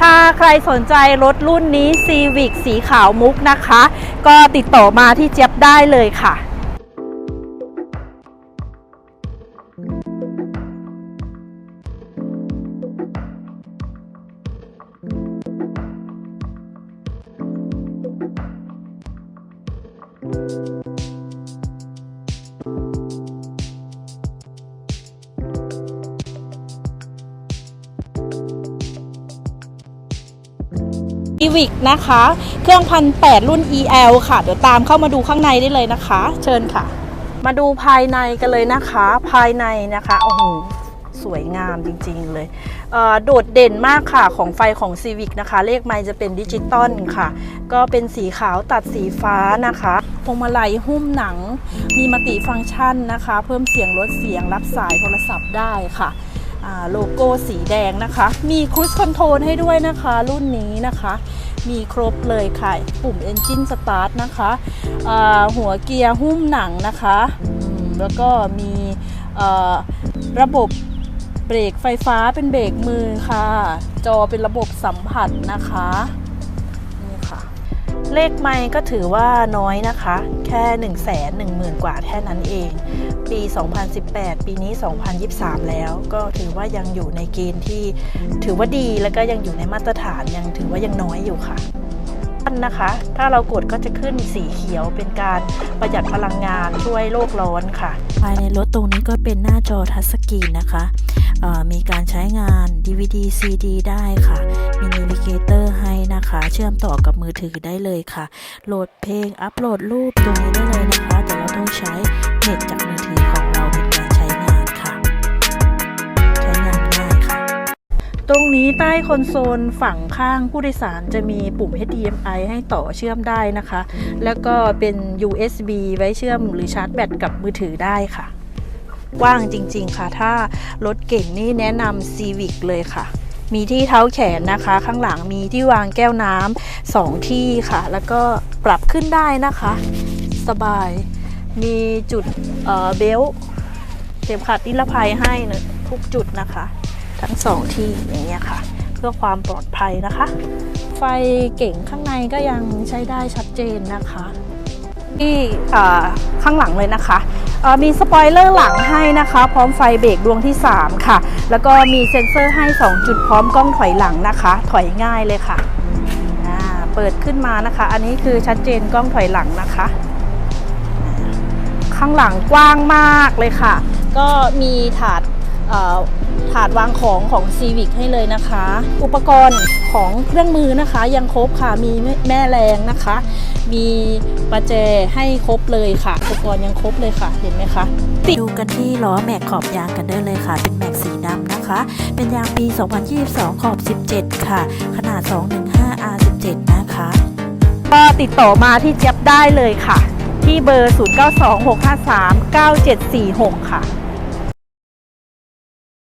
ถ้าใครสนใจรถรุ่นนี้ Civic สีขาวมุกนะคะ ก็ติดต่อมาที่เจี๊ยบได้เลยค่ะ e v i c นะคะ เครื่องพันแรุ่น EL ค่ะ เดี๋ยวตามเข้ามาดูข้างในได้เลยนะคะ เชิญค่ะ มาดูภายในกันเลยนะคะ ภายในนะคะโอ้โหสวยงามจริงๆเลยเโดดเด่นมากค่ะของไฟของ Civic นะคะ เลขไมค์จะเป็นดิจิตอลค่ะ ก็เป็นสีขาวตัดสีฟ้านะคะพวงมาลัยหุ้มหนัง มีมัลติฟังก์ชันนะคะ เพิ่มเสียงลดเสียงรับสายโทรศัพท์ได้ค่ะ โลโก้สีแดงนะคะ มีครู i คอนโทรลให้ด้วยนะคะ รุ่นนี้นะคะ มีครบเลยค่ะ ปุ่ม Engine Start นะคะหัวเกียร์หุ้มหนังนะคะ แล้วก็มีระบบเบรกไฟฟ้าเป็นเบรกมือค่ะ จอเป็นระบบสัมผัสนะคะนี่ค่ะ เลขไม่ก็ถือว่าน้อยนะคะ แค่ 1 1 0 0 0 0 กว่าแค่นั้นเอง ปี 2018 ปีนี้ 2023 แล้ว ก็ถือว่ายังอยู่ในเกณฑ์ที่ถือว่าดีแล้วก็ยังอยู่ในมาตรฐานยังถือว่ายังน้อยอยู่ค่ะนะคะ ถ้าเรากดก็จะขึ้นสีเขียวเป็นการประหยัดพลังงานช่วยโลกร้อนค่ะ ภายในรถตรงนี้ก็เป็นหน้าจอทัชสกรีนนะคะ มีการใช้งาน DVD CD ได้ค่ะ มีนิวิเกเตอร์ให้นะคะ เชื่อมต่อกับมือถือได้เลยค่ะ โหลดเพลง อัปโหลดรูปตรงนี้ได้เลยนะคะ แต่เราต้องใช้ เน็ตจากมือถือของเราเป็นการใช้งานค่ะ ใช้งานง่ายค่ะ ตรงนี้ใต้คอนโซลฝั่งข้างผู้โดยสารจะมีปุ่ม HDMI ให้ต่อเชื่อมได้นะคะ แล้วก็เป็น USB ไว้เชื่อมหรือชาร์จแบตกับมือถือได้ค่ะกว้างจริงๆค่ะ ถ้ารถเก่งนี่แนะนำ Civic เลยค่ะ มีที่เท้าแขนนะคะ ข้างหลังมีที่วางแก้วน้ำสองที่ค่ะ แล้วก็ปรับขึ้นได้นะคะ สบาย มีจุดเเบลเข็มขัดนิรภัยให้นะทุกจุดนะคะ ทั้งสองที่อย่างเงี้ยค่ะ เพื่อความปลอดภัยนะคะ ไฟเก่งข้างในก็ยังใช้ได้ชัดเจนนะคะ ที่ข้างหลังเลยนะคะมีสปอยเลอร์หลังให้นะคะ พร้อมไฟเบรกดวงที่ 3 ค่ะ แล้วก็มีเซ็นเซอร์ให้ 2 จุดพร้อมกล้องถอยหลังนะคะ ถอยง่ายเลยค่ะเปิดขึ้นมานะคะ อันนี้คือชัดเจนกล้องถอยหลังนะคะ ข้างหลังกว้างมากเลยค่ะ ก็มีถาดถาดวางของของ Civic ให้เลยนะคะ อุปกรณ์ของเครื่องมือนะคะยังครบค่ะ มีแม่แรงนะคะ มีประแจให้ครบเลยค่ะ อุปกรณ์ยังครบเลยค่ะ เห็นไหมคะดูกันที่ล้อแม็กขอบยางกันได้เลยค่ะ เป็นแม็กสีดำนะคะ เป็นยางปี 2022 ขอบ 17 ค่ะ ขนาด 215 R17 นะคะ ก็ติดต่อมาที่เจี๊ยบได้เลยค่ะ ที่เบอร์ 0926539746 ค่ะ